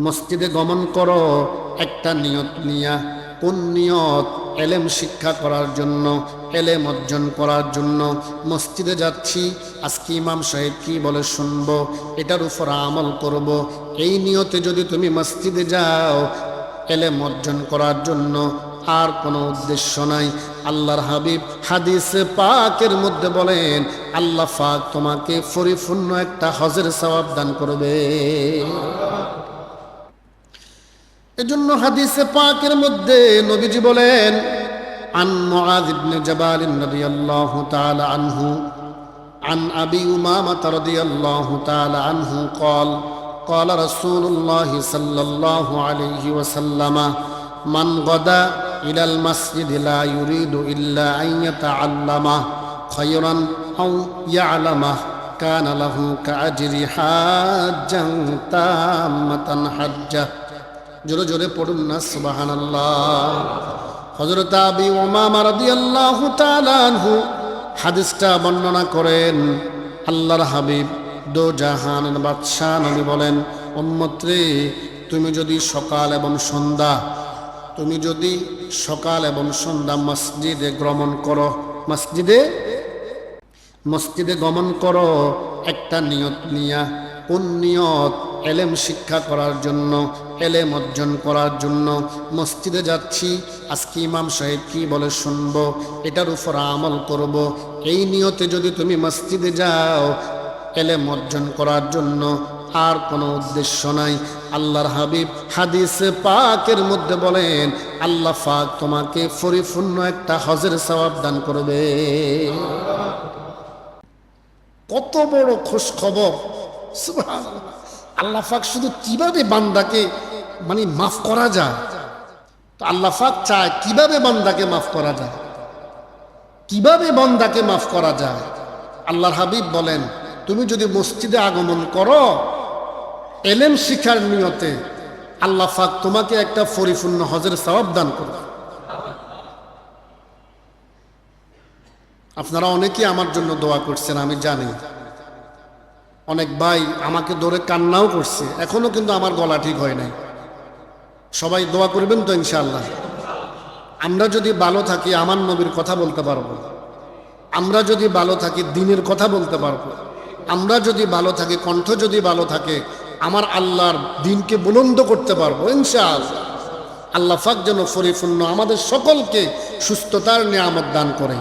মসজিদে গমন করো, একটা নিয়ত নিয়া। কোন নিয়ত? এলেম শিক্ষা করার জন্য, এলেম অর্জন করার জন্য। মসজিদে যাচ্ছি, আজকে ইমাম সাহেব কি বলে শুনব? এটার উপর আমল করব। এই নিয়তে যদি তুমি মসজিদে যাও, এলেম অর্জন করার জন্য আর কোনো উদ্দেশ্য নাই। আল্লাহর হাবিব হাদিসে পাকের মধ্যে বলেন, আল্লাহ পাক তোমাকে পরিপূর্ণ একটা হজের সওয়াব দান করবে। এজন্য হাদিসে পাকের মধ্যে নবীজি বলেন عن معاذ بن جبال رضي الله تعالى عنه عن أبي أمامة رضي الله تعالى عنه قال قال رسول الله صلى الله عليه وسلم من غدا إلى المسجد لا يريد إلا أن يتعلمه خيرا أو يعلمه كان له كأجر حاجا تامة حجة জোরে জোরে পড়ুন না সুবাহান আল্লাহ হজরত আবি রাদিয়াল্লাহু তাআলা আনহু হাদিসটা বর্ণনা করেন, আল্লাহর হাবিব দো জাহানের বাদশাহ নবী বলেন, উম্মত্রে, তুমি যদি সকাল এবং সন্ধ্যা, তুমি যদি সকাল এবং সন্ধ্যা মসজিদে ভ্রমণ করো, মসজিদে মসজিদে গমন করো, একটা নিয়ত নিয়া, কোন নিয়ত এলেম শিক্ষা করার জন্য, এলেম অর্জন করার জন্য মসজিদে যাচ্ছি। আজকে ইমাম সাহেব কি বলে শুনব? এটার উপর আমল করব। এই নিয়তে যদি তুমি মসজিদে যাও, এলেম অর্জন করার জন্য আর কোনো উদ্দেশ্য নাই। আল্লাহর হাবিব হাদিসে পাকের মধ্যে বলেন, আল্লাহ পাক তোমাকে পরিপূর্ণ একটা হজের সওয়াব দান করবে। কত বড় খোঁজ খবর। আল্লাহ পাক শুধু কীভাবে বান্দাকে মানে মাফ করা যায়? তো আল্লাহ পাক চায় কীভাবে বান্দাকে মাফ করা যায়? কীভাবে বান্দাকে মাফ করা যায়? আল্লাহর হাবিব বলেন, তুমি যদি মসজিদে আগমন করো, এলেম শিখার নিয়তে আল্লাহ পাক তোমাকে একটা পরিপূর্ণ হজের সওয়াব দান করবে। আপনারা অনেকেই আমার জন্য দোয়া করছেন, আমি জানি। অনেক ভাই আমাকে ধরে কান্নাও করছে। এখনও কিন্তু আমার গলা ঠিক হয় নাই। সবাই দোয়া করবেন তো ইনশাআল্লাহ। আমরা যদি ভালো থাকি, আমার নবীর কথা বলতে পারব। আমরা যদি ভালো থাকি, দিনের কথা বলতে পারব। আমরা যদি ভালো থাকি, কণ্ঠ যদি ভালো থাকে, আমার আল্লাহর দিনকে বুলন্দ করতে পারব, ইনশাআল্লাহ। আল্লাহ ফাক যেন পরিপূর্ণ আমাদের সকলকে সুস্থতার নিয়ামত দান করে